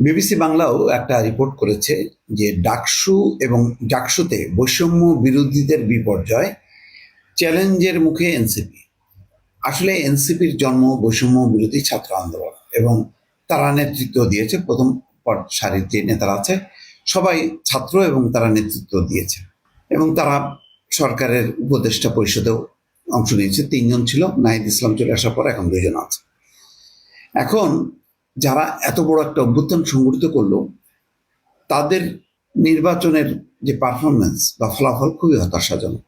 BBC বাংলাও একটা report করেছে যে ডাকসু এবং ডাকসুতে বৈষম্য বিরোধীদের বিপর্যয় চ্যালেঞ্জের মুখে এনসিপি। আসলে এনসিপির জন্ম বৈষম্য বিরোধী ছাত্র আন্দোলন এবং তারা নেতৃত্ব দিয়েছে, প্রথম সারির যে নেতারা আছে, সবাই ছাত্র এবং তারা নেতৃত্ব দিয়েছে এবং তারা সরকারের উপদেষ্টা পরিষদেও অংশ নিয়েছে, তিনজন ছিল, নাহিদ ইসলাম চলে আসার পর এখন দুইজন আছে। এখন যারা এত বড় একটা অভ্যুত্থান সংগঠিত করল, তাদের নির্বাচনের যে পারফরমেন্স বা ফলাফল খুবই হতাশাজনক।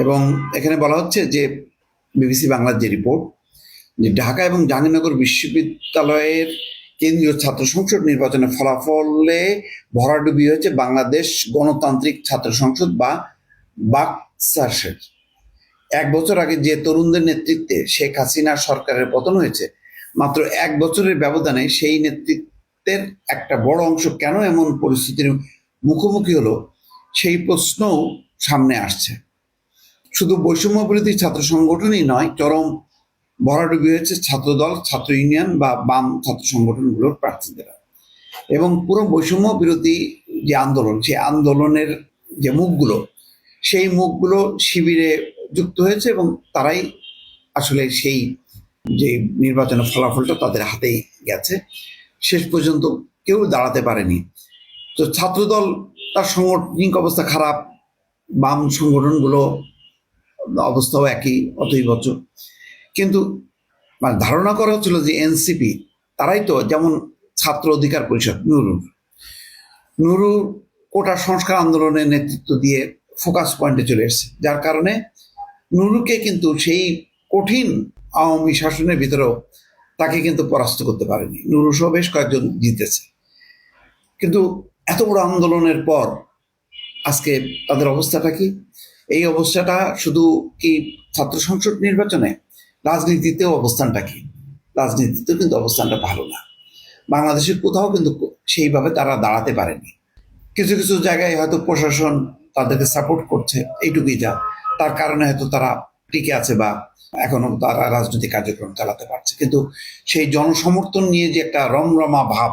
এবং এখানে বলা হচ্ছে যে বিবিসি বাংলার যে রিপোর্ট যে ঢাকা এবং জাহাঙ্গীরনগর বিশ্ববিদ্যালয়ের কেন্দ্রীয় ছাত্র সংসদ নির্বাচনের ফলাফলে ভরাডুবি হয়েছে বাংলাদেশ গণতান্ত্রিক ছাত্র সংসদ বা বাকসাসের। এক বছর আগে যে তরুণদের নেতৃত্বে শেখ হাসিনা সরকারের পতন হয়েছে মাত্র এক বছরের ব্যবধানে সেই নেতৃত্বের একটা বড় অংশ কেন এমন পরিস্থিতির মুখোমুখি হলো, সেই প্রশ্নও সামনে আসছে। শুধু বৈষম্য বিরোধী ছাত্র সংগঠনই নয়, চরম ভরাডুবি হয়েছে ছাত্রদল, ছাত্র ইউনিয়ন বা বাম ছাত্র সংগঠনগুলোর প্রার্থীদেরা। এবং পুরো বৈষম্য বিরোধী যে আন্দোলন, সেই আন্দোলনের যে মুখগুলো, সেই মুখগুলো শিবিরে যুক্ত হয়েছে এবং তারাই আসলে সেই যে নির্বাচনের ফলাফলটা তাদের হাতেই গেছে। শেষ পর্যন্ত কেউ দাঁড়াতে পারেনি। তো ছাত্রদল, তার সাংগঠনিক অবস্থা খারাপ, বাম সংগঠনগুলো, অবস্থাও একই অতইবচ কিন্তু মানে ধারণা করা হচ্ছিল যে এনসিপি, তারাই তো যেমন ছাত্র অধিকার পরিষদ, নুরুর। নুরু কোটা সংস্কার আন্দোলনের নেতৃত্ব দিয়ে ফোকাস পয়েন্টে চলে এসেছে। যার কারণে নুরুকে কিন্তু সেই কঠিন আওয়ামী শাসনের ভিতরেও তাকে কিন্তু পরাস্ত করতে পারেনি। নুরু সহ বেশ কয়েকজন জিতেছে। কিন্তু এত বড় আন্দোলনের পর আজকে তাদের অবস্থাটা কি? এই অবস্থাটা শুধু কি ছাত্র সংসদ নির্বাচনে? রাজনীতিতেও অবস্থানটা কি? রাজনীতিতেও কিন্তু অবস্থানটা ভালো না। বাংলাদেশের কোথাও কিন্তু সেইভাবে তারা দাঁড়াতে পারেনি। কিছু কিছু জায়গায় হয়তো প্রশাসন তাদেরকে সাপোর্ট করছে, এইটুকুই যা। তার কারণে হয়তো তারা টিকে আছে বা এখনও তারা রাজনৈতিক কার্যক্রম চালাতে পারছে। কিন্তু সেই জনসমর্থন নিয়ে যে একটা রমরমা ভাব,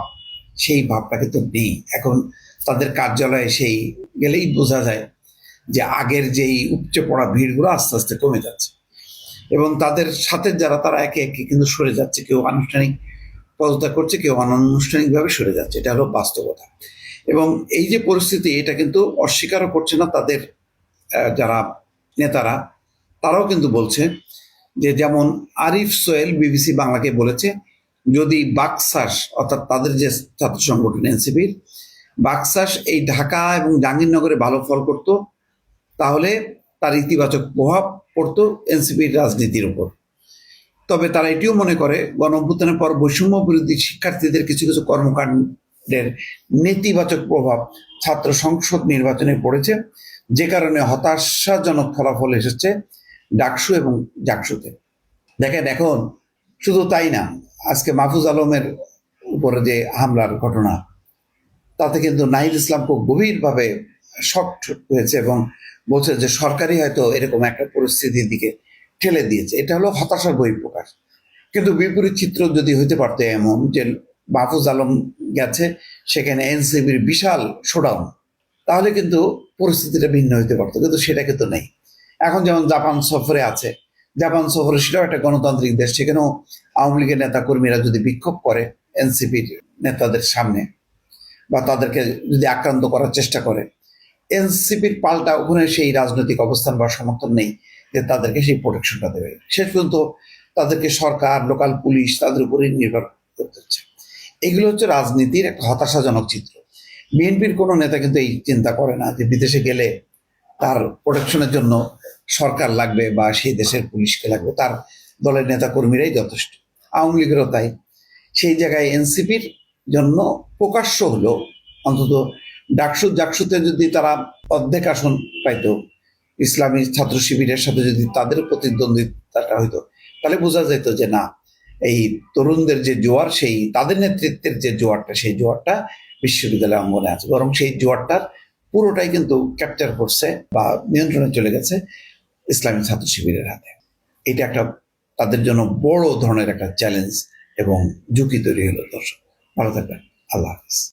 সেই ভাবটা কিন্তু নেই। এখন তাদের কার্যালয়ে সেই গেলেই বোঝা যায় যে আগের যেই উপচে পড়া ভিড়গুলো আস্তে আস্তে কমে যাচ্ছে। এবং তাদের সাথে যারা, তারা একে একে কিন্তু সরে যাচ্ছে। কেউ আনুষ্ঠানিক পদত্যাগ করছে, কেউ অনানুষ্ঠানিকভাবে সরে যাচ্ছে। এটা হলো বাস্তবতা। এবং এই যে পরিস্থিতি, এটা কিন্তু অস্বীকারও করছে না তাদের যারা নেতারা, তারাও কিন্তু বলছে যে যেমন আরিফ সোহেল বিবিসি বাংলাকে বলেছে, যদি বাকসাস, অর্থাৎ তাদের যে ছাত্র সংগঠন এনসিপির, বাকসাস এই ঢাকা এবং জাহাঙ্গীরনগরে ভালো ফল করত, তাহলে তার ইতিবাচক প্রভাব পড়তো এনসিপির রাজনীতির উপর। তবে তারা এটিও মনে করে গণ অভ্যুত্থানের পর বৈষম্য বিরোধী শিক্ষার্থীদের কিছু কিছু কর্মকাণ্ডের নেতিবাচক প্রভাব ছাত্র সংসদ নির্বাচনে পড়েছে, যে কারণে হতাশাজনক ফলাফল এসেছে ডাকসু এবং জাকসুতে। দেখেন এখন শুধু তাই না, আজকে মাহফুজ আলমের উপরে যে হামলার ঘটনা, তাতে কিন্তু নাহিদ ইসলাম খুব গভীরভাবে শক্ট হয়েছে এবং বলছে যে সরকারই হয়তো এরকম একটা পরিস্থিতির দিকে ঠেলে দিয়েছে। এটা হলো হতাশার বহিঃপ্রকাশ। কিন্তু বিপরীত চিত্র যদি হইতে পারতো এমন যে মাহফুজ আলম গেছে, সেখানে এনসিবির বিশাল শোডাউন, তাহলে কিন্তু পরিস্থিতিটা ভিন্ন হইতে পারতো, কিন্তু সেটা কিন্তু নেই। এখন যেমন জাপান সফরে আছে, জাপান সফরে সেটাও একটা গণতান্ত্রিক দেশ, সেখানেও আওয়ামী লীগের নেতা কর্মীরা যদি বিক্ষোভ করে, এনসিপির নেতাদের সামনে বা তাদেরকে যদি আক্রান্ত করার চেষ্টা করে, এনসিপির পাল্টা ওখানে সেই রাজনৈতিক অবস্থান বা সমর্থন নেই যে তাদেরকে সেই প্রোটেকশনটা দেবে। শেষ পর্যন্ত তাদেরকে সরকার লোকাল পুলিশ তাদের উপরেই নির্ভর করতে হচ্ছে। এগুলো হচ্ছে রাজনীতির একটা হতাশাজনক চিত্র। বিএনপির কোনো নেতা কিন্তু এই চিন্তা করে না যে বিদেশে গেলে তার প্রোটেকশনের জন্য সরকার লাগবে বা সেই দেশের পুলিশকে লাগবে, তার দলের নেতা কর্মীরাই যথেষ্ট। আওয়ামী লীগেরও তাই। সেই জায়গায় এনসিপির জন্য প্রকাশ্য হলো অন্তত ডাকসু জাকসুতে যদি তারা অর্ধেক আসন পাইতো, ইসলামী ছাত্র শিবিরের সাথে যদি তাদের প্রতিদ্বন্দ্বিতাটা হইতো, তাহলে বোঝা যেত যে না, এই তরুণদের যে জোয়ার, সেই তাদের নেতৃত্বের যে জোয়ারটা, সেই জোয়ারটা বিশ্ববিদ্যালয় অঙ্গনে আছে। বরং সেই জোয়ারটার পুরোটাই কিন্তু ক্যাপচার করছে বা নিয়ন্ত্রণে চলে গেছে ইসলামী ছাত্র শিবিরের হাতে। এটা একটা তাদের জন্য বড় ধরনের একটা চ্যালেঞ্জ এবং ঝুঁকি তৈরি হলো দর্শক। ভালো থাকবেন। আল্লাহ হাফিজ।